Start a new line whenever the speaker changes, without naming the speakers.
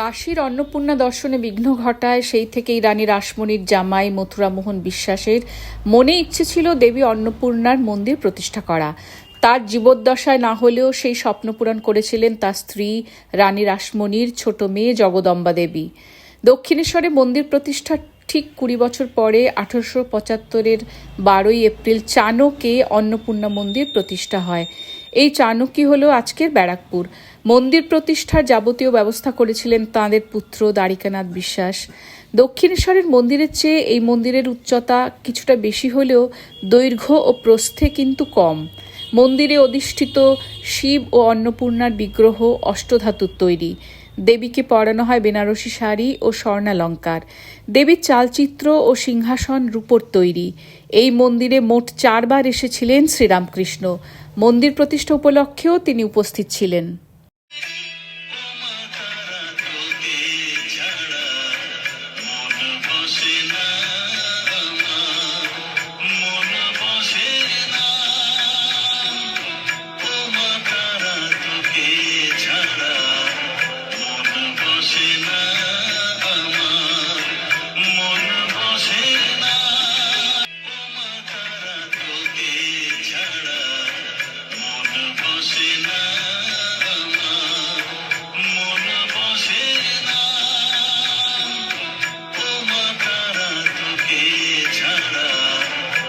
কাশীর অন্নপূর্ণা দর্শনে বিঘ্ন ঘটায়, সেই থেকেই রানী রাসমণির জামাই মথুরামোহন বিশ্বাসের মনে ইচ্ছে ছিল দেবী অন্নপূর্ণার মন্দির প্রতিষ্ঠা করা। তার জীবদ্দশায় না হলেও সেই স্বপ্ন পূরণ করেছিলেন তার স্ত্রী রানী রাসমণির ছোট মেয়ে জগদম্বা দেবী। দক্ষিণেশ্বরে মন্দির প্রতিষ্ঠার ঠিক কুড়ি বছর পরে আঠারোশো পঁচাত্তরের বারোই এপ্রিল চানকে অন্নপূর্ণা মন্দির প্রতিষ্ঠা হয়। এই চানকই হলো আজকের ব্যারাকপুর। মন্দির প্রতিষ্ঠার যাবতীয় ব্যবস্থা করেছিলেন তাঁদের পুত্র দ্বারিকানাথ বিশ্বাস। দক্ষিণেশ্বরের মন্দিরের চেয়ে এই মন্দিরের উচ্চতা কিছুটা বেশি হলেও দৈর্ঘ্য ও প্রস্থে কিন্তু কম। মন্দিরে অধিষ্ঠিত শিব ও অন্নপূর্ণার বিগ্রহ অষ্টধাতুর তৈরি। দেবীকে পরানো হয় বেনারসি শাড়ি ও স্বর্ণালঙ্কার। দেবীর চালচিত্র ও সিংহাসন রূপর তৈরি। এই মন্দিরে মোট চারবার এসেছিলেন শ্রীরামকৃষ্ণ। মন্দির প্রতিষ্ঠা উপলক্ষেও তিনি উপস্থিত ছিলেন।